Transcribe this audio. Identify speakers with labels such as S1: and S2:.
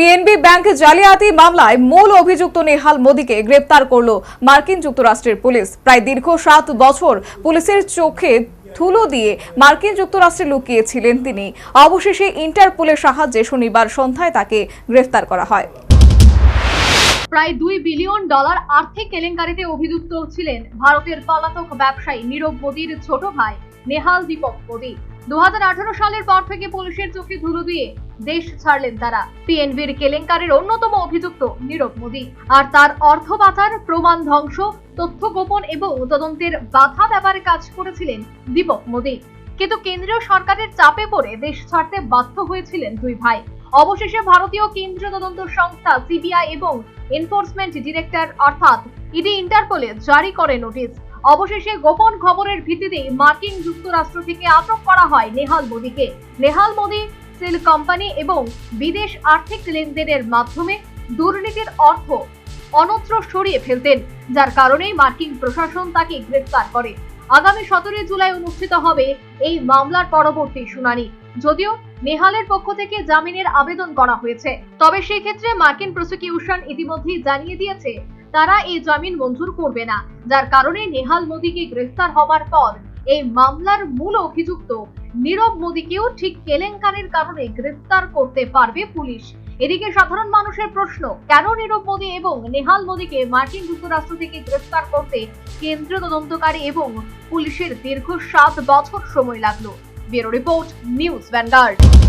S1: PNB bank জালিয়াতি মামলায় মূল অভিযুক্ত নেহাল মোদীকে গ্রেপ্তার করল মার্কিন যুক্তরাষ্ট্রের পুলিশ। প্রায় দীর্ঘ সাত বছর পুলিশের চোখে ধুলো দিয়ে মার্কিন যুক্তরাষ্ট্রে লুকিয়েছিলেন তিনি। অবশেষে ইন্টারপোলের সাহায্যে শনিবার সন্ধ্যায় তাকে গ্রেফতার করা হয়।
S2: প্রায় দুই বিলিয়ন ডলার আর্থিক কেলেঙ্কারিতে অভিযুক্ত ছিলেন ভারতের পলাতক ব্যবসায়ী নীরব মোদীর ছোট ভাই নেহাল দীপক মোদী। দু হাজার আঠারো সালের পর থেকে পুলিশের চোখে ধুলো দিয়ে দেশ ছাড়লেন তারা। পিএনবির কেলেঙ্কারির অন্যতম অভিযুক্ত নীরব মোদী। আর তার অর্থ পাচার, প্রমাণ ধ্বংস, তথ্য গোপন এবং তদন্তের বাধা ব্যাপারে কাজ করেছিলেন দীপক মোদী। কিন্তু কেন্দ্রীয় সরকারের চাপে পড়ে দেশ ছাড়তে বাধ্য হয়েছিলেন দুই ভাই। অবশেষে ভারতীয় কেন্দ্রীয় তদন্ত সংস্থা সিবিআই এবং এনফোর্সমেন্ট ডিরেক্টর অর্থাৎ ইডি ইন্টারপোলে জারি করে নোটিশ। অবশেষে গোপন খবরের ভিত্তিতে মার্কিন যুক্তরাষ্ট্র থেকে আটক করা হয় নেহাল মোদীকে। নেহাল মোদী সেল কোম্পানি এবং বিদেশ আর্থিক লেনদেনের মাধ্যমে দুর্নীতির অর্থ অন্যত্র সরিয়ে ফেলতেন, যার কারণেই মার্কিন প্রশাসন তাকে গ্রেফতার করে। আগামী সতেরোই জুলাই অনুষ্ঠিত হবে এই মামলার পরবর্তী শুনানি। যদিও নেহালের পক্ষ থেকে জামিনের আবেদন করা হয়েছে, তবে সেক্ষেত্রে মার্কিন প্রসিকিউশন ইতিমধ্যেই জানিয়ে দিয়েছে, তারা এই জামিন মঞ্জুর করবে না, যার কারণে নেহাল মোদীকে গ্রেফতার হবার পর এই মামলার মূল অভিযুক্ত নীরব মোদীকেও ঠিক কেলেঙ্কারির কারণে গ্রেফতার করতে পারবে পুলিশ। এদিকে সাধারণ মানুষের প্রশ্ন, কেন নীরব মোদী এবং নেহাল মোদীকে মার্কিন যুক্তরাষ্ট্র থেকে গ্রেফতার করতে কেন্দ্রীয় তদন্তকারী এবং পুলিশের দীর্ঘ সাত বছর সময় লাগল। Bureau report, news Vanguard.